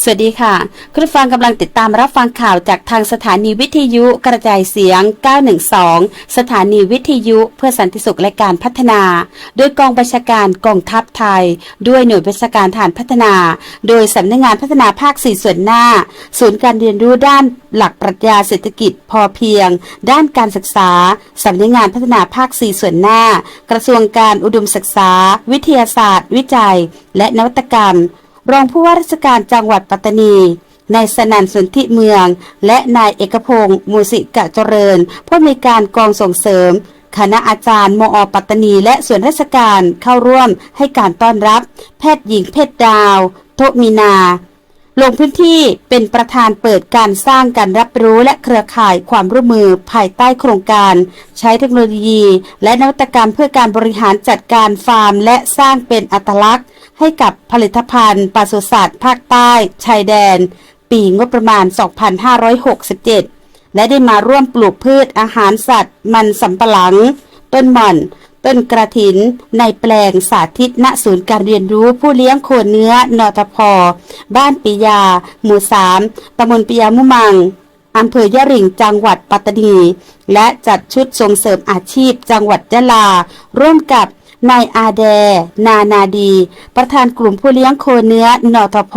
สวัสดีค่ะคุณฟังกำลังติดตามรับฟังข่าวจากทางสถานีวิทยุกระจายเสียง 912 สถานีวิทยุเพื่อสันติสุขและการพัฒนา โดยกองบัญชาการกองทัพไทย ด้วยหน่วยบัญชาการฐานพัฒนา โดยสำนักงานพัฒนาภาค 4 ส่วนหน้า ศูนย์การเรียนรู้ด้านหลักปรัชญาเศรษฐกิจพอเพียง ด้านการศึกษาสำนักงานพัฒนาภาค 4 ส่วนหน้า กระทรวงการอุดมศึกษา วิทยาศาสตร์ วิจัย และนวัตกรรม รองผู้ว่าราชการจังหวัดปัตตานีนายสนันสนธิเมือง และนายเอกพงศ์มูสิกะเจริญผู้อำนวยการกองส่งเสริม คณะอาจารย์มอปัตตานี และส่วนราชการเข้าร่วมให้การต้อนรับ แพทย์หญิงเพชรดาว โทมินา ลงพื้นที่เป็นประธานเปิดการสร้างการรับรู้และเครือข่ายความร่วมมือภายใต้โครงการ ใช้เทคโนโลยี และนวัตกรรมเพื่อการบริหารจัดการฟาร์ม และสร้างเป็นอัตลักษณ์ ให้กับผลิตภัณฑ์ปศุสัตว์ภาคใต้ ชายแดน ปีงบประมาณ 2567 และได้มาร่วมปลูกพืชอาหารสัตว์ มันสำปะหลัง ต้นหม่อน ต้นกระถิน ในแปลงสาธิตณศูนย์การเรียนรู้ผู้เลี้ยงโคเนื้อนอทพบ้านปิยา หมู่สามตำบลปิยามุมังอำเภอยะริงจังหวัดปัตตานี และจัดชุดส่งเสริมอาชีพจังหวัดยะลา ร่วมกับนายอาแด นานาดี ประธานกลุ่มผู้เลี้ยงโคเนื้อนอทพ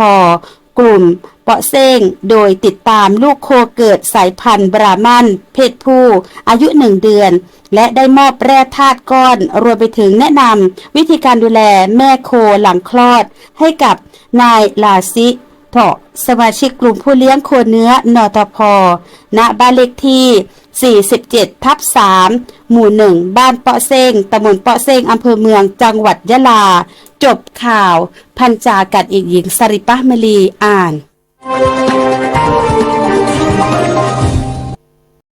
กลุ่ม เปาะเซ้งโดยติดตามลูกโคเกิดสายพันธุ์บรามัน เพศผู้ อายุหนึ่งเดือน และได้มอบแร่ธาตุก้อน รวมไปถึงแนะนำวิธีการดูแลแม่โคหลังคลอด ให้กับนายลาซิเถาะสมาชิกกลุ่มผู้เลี้ยงโคเนื้อนอตพณบ้านเลขที่47ทับ3หมู่ 1 บ้านเปาะเซ้งตำบลเปาะเซ้งอำเภอเมือง จังหวัดยะลา จบข่าว พันจากัดอีกหญิงสริปะมลี อ่าน Música